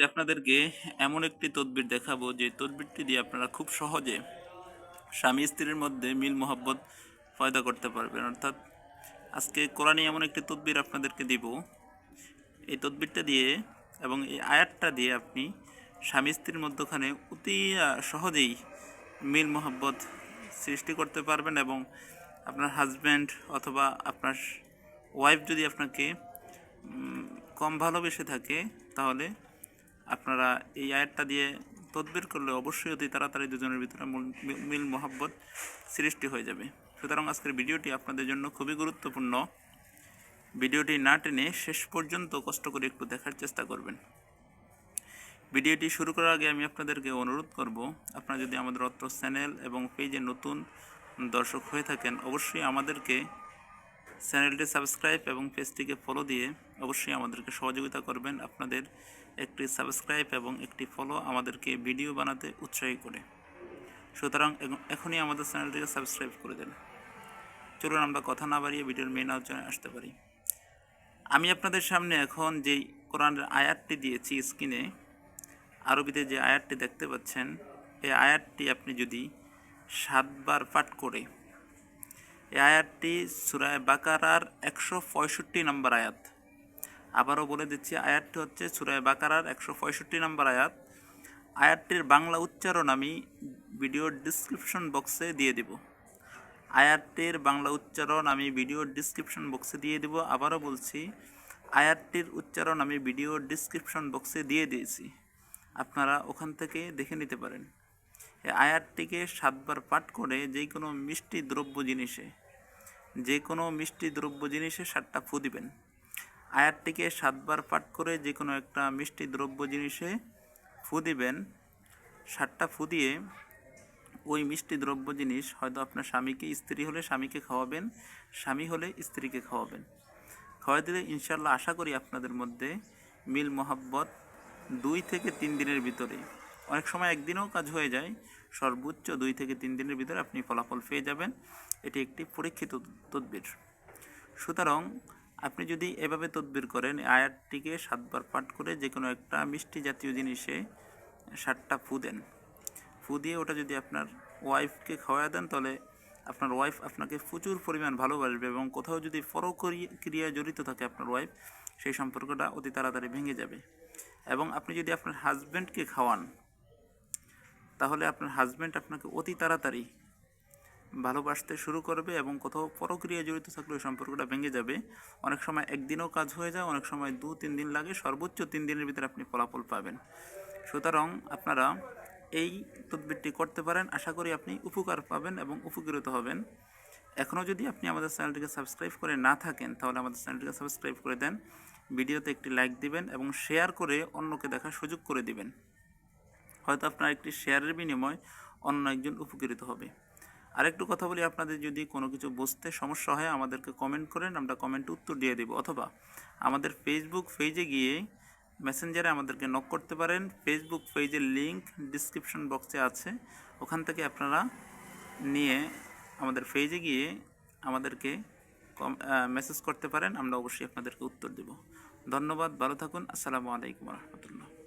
আজকে আপনাদেরকে এমন একটি তদবির দেখাবো, যে তদবিরটি দিয়ে আপনারা খুব সহজে স্বামী স্ত্রীর মধ্যে মিল, মোহাব্বত পয়দা করতে পারবেন। অর্থাৎ আজকে কোরআনে এমন একটি তদবির আপনাদেরকে দিব। এই তদবিরটা দিয়ে এবং এই আয়াতটা দিয়ে আপনি স্বামী স্ত্রীর মধ্যখানে অতি সহজেই মিল, মোহাব্বত সৃষ্টি করতে পারবেন এবং আপনার হাজব্যান্ড অথবা আপনার ওয়াইফ যদি আপনাকে কম ভালোবেসে থাকে, তাহলে আপনারা এই আয়াতটা দিয়ে তদবির করলে অবশ্যই অতি তাড়াতাড়ি দুজনের ভিতরে মিল মোহাব্বত সৃষ্টি হয়ে যাবে। সুতরাং আজকের ভিডিওটি আপনাদের জন্য খুবই গুরুত্বপূর্ণ। ভিডিওটি না টেনে শেষ পর্যন্ত কষ্ট করে একটু দেখার চেষ্টা করবেন। ভিডিওটি শুরু করার আগে আমি আপনাদেরকে অনুরোধ করব, আপনারা যদি আমাদের অত্র চ্যানেল এবং পেজে নতুন দর্শক হয়ে থাকেন, অবশ্যই আমাদেরকে চ্যানেলটি সাবস্ক্রাইব এবং পেজটিকে ফলো দিয়ে অবশ্যই আমাদেরকে সহযোগিতা করবেন আপনাদের একটি সাবস্ক্রাইব এবং একটি ফলো আমাদেরকে ভিডিও বানাতে উৎসাহী করে। সুতরাং এখ- এখনই আমাদের চ্যানেলটিকে সাবস্ক্রাইব করে দেন। চলুন আমরা কথা না বাড়িয়ে ভিডিওর মেন আলোচনায় আসতে পারি। আমি আপনাদের সামনে এখন যেই কোরআনের আয়াতটি দিয়েছি স্ক্রিনে, আরবিতে যে আয়াতটি দেখতে পাচ্ছেন, এই আয়াতটি আপনি যদি সাতবার পাঠ করে আয়াতটি সুরায় বাকারার একশো পঁয়ষট্টি নম্বর আয়াত। আবারও বলে দিচ্ছি, আয়াতটি হচ্ছে সুরায় বাকারার একশো পঁয়ষট্টি নম্বর আয়াত। আয়াতটির বাংলা উচ্চারণ আমি ভিডিওর ডিসক্রিপশন বক্সে দিয়ে দেব। আয়াতটির বাংলা উচ্চারণ আমি ভিডিওর ডিসক্রিপশন বক্সে দিয়ে দেব। আবারও বলছি, আয়াতটির উচ্চারণ আমি ভিডিওর ডিসক্রিপশন বক্সে দিয়ে দিয়েছি। আপনারা ওখান থেকে দেখে নিতে পারেন। আয়াতটিকে সাতবার পাঠ করে যে কোনো মিষ্টি দ্রব্য জিনিসে, যে কোনো মিষ্টি দ্রব্য জিনিসে সাতটা ফু দিবেন। আয়াতটিকে সাতবার পাঠ করে যে কোনো একটা মিষ্টি দ্রব্য জিনিসে ফু দিবেন। সাতটা ফু দিয়ে ওই মিষ্টি দ্রব্য জিনিস হয়তো আপনার স্বামীকে, স্ত্রী হলে স্বামীকে খাওয়াবেন, স্বামী হলে স্ত্রীকে খাওয়াবেন। খাওয়াই দিলে ইনশাল্লাহ আশা করি আপনাদের মধ্যে মিল মোহাব্বত দুই থেকে তিন দিনের ভিতরে অনেক সময় একদিনেও কাজ হয়ে যায়। সর্বোচ্চ দুই থেকে তিন দিনের ভিতরে আপনি ফলাফল পেয়ে যাবেন। এটি একটি পরীক্ষিত তদবির। সুতরাং আপনি যদি এভাবে তদবির করেন আয়াতটিকে সাতবার পাঠ করে যে কোনো একটা মিষ্টি জাতীয় জিনিসে সাতটা ফু দেন। ফু দিয়ে ওটা যদি আপনার ওয়াইফকে খাওয়া দেন, তাহলে আপনার ওয়াইফ আপনাকে প্রচুর পরিমাণ ভালোবাসবে এবং কোথাও যদি পরক্রিয়া ক্রিয়ায় জড়িত থাকে আপনার ওয়াইফ, সেই সম্পর্কটা অতি তাড়াতাড়ি ভেঙে যাবে। এবং আপনি যদি আপনার হাজব্যান্ডকে খাওয়ান তাহলে আপনার হাজব্যান্ড আপনাকে অতি তাড়াতাড়ি ভালোবাসতে শুরু করবে এবং কোথাও পরক্রিয়া জড়িত থাকলে ওই সম্পর্কটা ভেঙে যাবে। অনেক সময় একদিনও কাজ হয়ে যায়, অনেক সময় দু, তিন দিন লাগে, সর্বোচ্চ তিন দিনের ভিতরে আপনি ফলাফল পাবেন। সুতরাং আপনারা এই তদবিরটি করতে পারেন। আশা করি আপনি উপকার পাবেন এবং উপকৃত হবেন। এখনও যদি আপনি আমাদের চ্যানেলটিকে সাবস্ক্রাইব করে না থাকেন, তাহলে আমাদের চ্যানেলটিকে সাবস্ক্রাইব করে দেন, ভিডিওতে একটি লাইক দিবেন এবং শেয়ার করে অন্যকে দেখার সুযোগ করে দিবেন। হয়তো আপনার একটি শেয়ারের বিনিময় অন্য একজন উপকৃত হবে। আরেকটু কথা বলি আপনাদের যদি কোনো কিছু বুঝতে সমস্যা হয়, আমাদেরকে কমেন্ট করেন, আমরা কমেন্টে উত্তর দিয়ে দেব। অথবা আমাদের ফেসবুক পেজে গিয়ে মেসেঞ্জারে আমাদেরকে নক করতে পারেন। ফেসবুক পেজের লিংক ডিসক্রিপশন বক্সে আছে। ওখান থেকে আপনারা নিয়ে আমাদের পেজে গিয়ে আমাদেরকে মেসেজ করতে পারেন। আমরা অবশ্যই আপনাদেরকে উত্তর দেব। ধন্যবাদ, ভালো থাকুন। আসসালামু আলাইকুম রহমতুল্লাহ।